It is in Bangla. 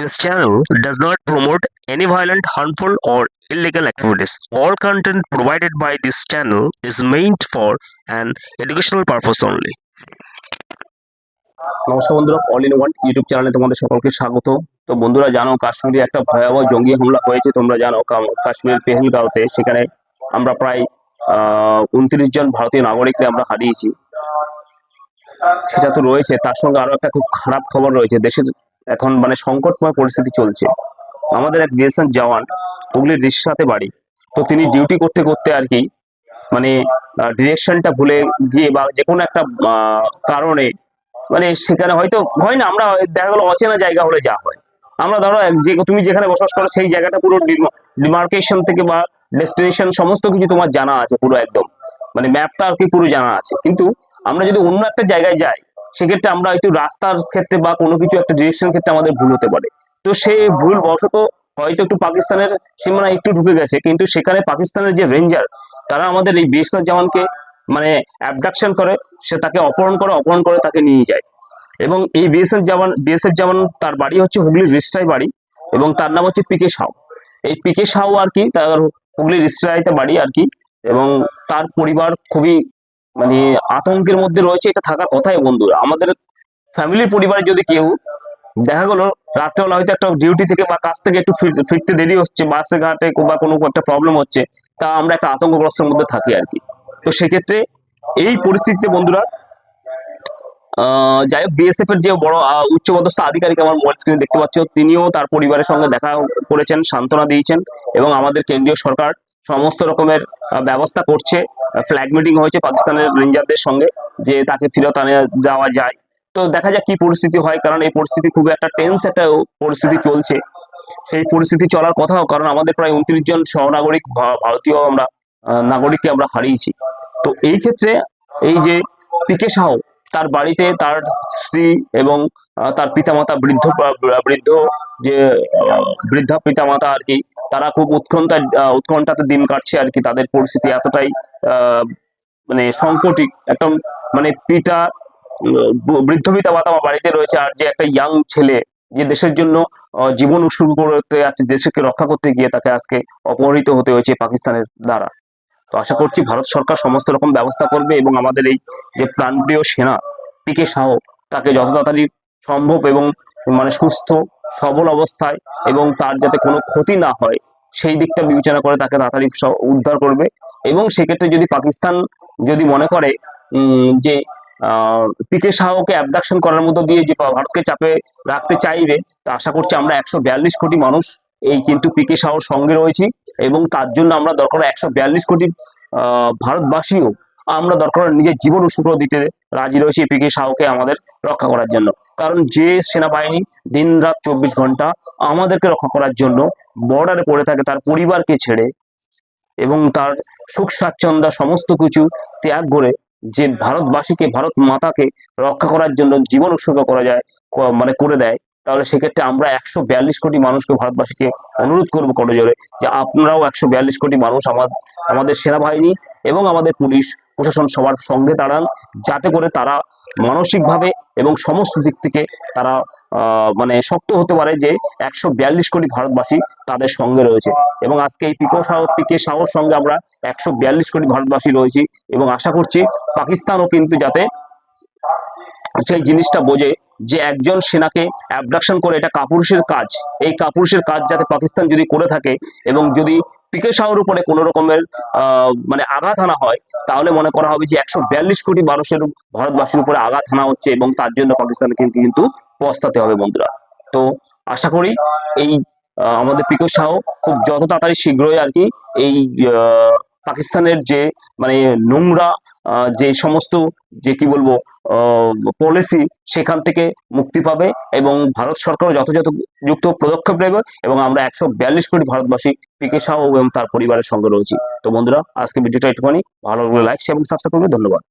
This channel does not promote any violent, harmful, or illegal activities. All content provided by this channel is meant for an educational purpose only. নমস্কার বন্ধুরা অল ইন ওয়ান ইউটিউব চ্যানেলে তোমাদের সকলকে স্বাগত তো বন্ধুরা জানো কাশ্মীরে একটা ভয়াবহ জঙ্গি হামলা হয়েছে তোমরা জানো কাশ্মীরের পেহেলগাঁওতে সেখানে আমরা প্রায় উনত্রিশ জন ভারতীয় নাগরিককে আমরা হারিয়েছি সেটা তো রয়েছে তার সঙ্গে আরও একটা খুব খারাপ খবর রয়েছে দেশের এখন মানে সংকটময় পরিস্থিতি চলছে। আমাদের এক বিএসএফ জওয়ান, হুগলির রিসাতে বাড়ি। তো তিনি ডিউটি করতে করতে আর কি মানে ডিরেকশনটা ভুলে গিয়ে বা যে কোনো একটা কারণে মানে সেখানে হয়তো হয় না, আমরা দেখা গেলো অচেনা জায়গা হলে যা হয়। আমরা ধরো যে, তুমি যেখানে বসবাস করো সেই জায়গাটা পুরো ডিমার্কেশন থেকে বা ডেস্টিনেশন সমস্ত কিছু তোমার জানা আছে পুরো একদম। মানে ম্যাপটা আর কি পুরো জানা আছে। কিন্তু আমরা যদি অন্য একটা জায়গায় যাই সেক্ষেত্রে আমরা হয়তো রাস্তার ক্ষেত্রে বা কোনো কিছু একটা ডিরেকশন ক্ষেত্রে আমাদের ভুল হতে পারে। তো সে ভুল বশত হয়তো একটু পাকিস্তানের সীমানা একটু ঢুকে গেছে, কিন্তু সেখানে পাকিস্তানের যে রেঞ্জার তারা আমাদের এই বিএসএফ জওয়ানকে মানে অ্যাবডাকশন করে, সে তাকে অপহরণ করে অপহরণ করে তাকে নিয়ে যায়। এবং এই বিএসএফ জওয়ান বিএসএফ জওয়ান তার বাড়ি হচ্ছে হুগলির রিস্টাই বাড়ি এবং তার নাম হচ্ছে পিকে সাউ এই পিকে সাউ আর কি, তার হুগলির রিস্টাইতে বাড়ি আর কি এবং তার পরিবার খুবই মানে আতঙ্কের মধ্যে রয়েছে, এটা থাকার কথাই বন্ধুরা আমাদের ফ্যামিলির পরিবারে যদি কেউ দেখা গেলো, রাত্রেবেলা হয়তো একটা ডিউটি থেকে বা কাজ থেকে একটু ফিরতে দেরি হচ্ছে বাসে ঘাটে বা কোনো একটা প্রবলেম হচ্ছে, তা আমরা একটা আতঙ্কগ্রস্তের মধ্যে থাকি আর কি। তো সেক্ষেত্রে এই পরিস্থিতিতে বন্ধুরা যাই হোক বিএসএফ এর যে বড় উচ্চপদস্থ আধিকারিক আমার মোবাইল স্ক্রিনে দেখতে পাচ্ছ, তিনিও তার পরিবারের সঙ্গে দেখা করেছেন, সান্ত্বনা দিয়েছেন এবং আমাদের কেন্দ্রীয় সরকার সমস্ত রকমের ব্যবস্থা করছে। ফ্ল্যাগ মিটিং হয়েছে পাকিস্তানের রেঞ্জারদের সঙ্গে, যে তাকে ফেরত আনে, দেওয়া যায়। তো দেখা যাক কি পরিস্থিতি হয়, কারণ এই পরিস্থিতি খুব একটা টেন্স একটা পরিস্থিতি চলছে। সেই পরিস্থিতি চলার কথাও, কারণ আমাদের প্রায় উনত্রিশ জন সহনাগরিক ভারতীয় আমরা নাগরিককে আমরা হারিয়েছি। তো এই ক্ষেত্রে এই যে পিকে সাহ তার বাড়িতে তার স্ত্রী এবং তার পিতামাতা বৃদ্ধ বৃদ্ধ যে বৃদ্ধা পিতামাতা আর কি, তারা খুব উৎকণ্ঠা উৎকণ্ঠাতে দিন কাটছে আর কি, তাদের পরিস্থিতি এতটাই মানে সংকটিক। একদম মানে পিতা বৃদ্ধ পিতা মাতা আমার বাড়িতে রয়েছে আর যে একটা ইয়াং ছেলে, যে দেশের জন্য জীবন উৎসর্গ করতে আছে দেশকে রক্ষা করতে গিয়ে তাকে আজকে অপহৃত হতে হয়েছে পাকিস্তানের দ্বারা। তো আশা করছি ভারত সরকার সমস্ত রকম ব্যবস্থা করবে এবং আমাদের এই যে প্রাণপ্রিয় সেনা, পিকে শাহ তাকে যত তাড়াতাড়ি সম্ভব এবং মানে সুস্থ, সবল অবস্থায় এবং তার যাতে কোনো ক্ষতি না হয়, সেই দিকটা বিবেচনা করে তাকে তাড়াতাড়ি উদ্ধার করবে। এবং সেক্ষেত্রে যদি পাকিস্তান যদি মনে করে যে পিকে শাহকে অ্যাবডাকশন করার মতো দিয়ে যে ভারতকে চাপে রাখতে চাইবে, তা আশা করছি আমরা একশো বিয়াল্লিশ কোটি মানুষ এই কিন্তু পিকে শাহর সঙ্গে রয়েছি। এবং তার জন্য আমরা দরকার একশো বিয়াল্লিশ কোটি ভারতবাসীও আমরা দরকার নিজের জীবন উৎসর্গ দিতে রাজি রয়েছি পিকে শাহকে আমাদের রক্ষা করার জন্য। কারণ যে সেনাবাহিনী দিন রাত চব্বিশ ঘণ্টা আমাদেরকে রক্ষা করার জন্য বর্ডারে পড়ে থাকে, তার পরিবারকে ছেড়ে এবং তার সুখ, স্বাচ্ছন্দ্য সমস্ত কিছু ত্যাগ করে যে ভারতবাসীকে, ভারত মাতাকে রক্ষা করার জন্য জীবন উৎসর্গ করা যায় মানে করে দেয় তাহলে সেক্ষেত্রে আমরা একশো বিয়াল্লিশ কোটি মানুষকে ভারতবাসীকে অনুরোধ করব করে জোরে যে আপনারাও একশো বিয়াল্লিশ কোটি মানুষ আমার, আমাদের সেনাবাহিনী এবং আমাদের পুলিশ, প্রশাসন সবার সঙ্গে দাঁড়ান, যাতে করে তারা মানসিকভাবে এবং সমস্ত দিক থেকে তারা মানে শক্ত হতে পারে যে একশো বিয়াল্লিশ কোটি ভারতবাসী তাদের সঙ্গে রয়েছে। এবং আজকে এই পিকো পিকে সাহর সঙ্গে আমরা একশো বিয়াল্লিশ কোটি ভারতবাসী রয়েছি এবং আশা করছি পাকিস্তানও কিন্তু যাতে সেই জিনিসটা বোঝে যে একজন সেনাকে অ্যাবডাকশন করে, এটা কাপুরুষের কাজ। এই কাপুরুষের কাজ যাতে পাকিস্তান যদি করে থাকে এবং যদি পিকে শাহর উপরে কোনো রকমের মানে আঘাত আনা হয়, তাহলে মনে করা হবে যে একশো বিয়াল্লিশ কোটি মানুষের ভারতবাসীর উপরে আঘাত আনা হচ্ছে এবং তার জন্য পাকিস্তানকে কিন্তু পস্তাতে হবে বন্ধুরা। তো আশা করি এই আমাদের পিকে শাহ খুব যত তাড়াতাড়ি শীঘ্রই আর কি এই পাকিস্তানের যে মানে নোংরা যে সমস্ত, যে কি বলব পলিসি সেখান থেকে মুক্তি পাবে এবং ভারত সরকারও যথাযথ যুক্ত পদক্ষেপ নেবে এবং আমরা একশো বিয়াল্লিশ কোটি ভারতবাসী পিকে শাহ এবং তার পরিবারের সঙ্গে রয়েছি। তো বন্ধুরা আজকে ভিডিওটা একটুখানি ভালো লাগলে লাইক এবং সাবস্ক্রাইব করবে। ধন্যবাদ।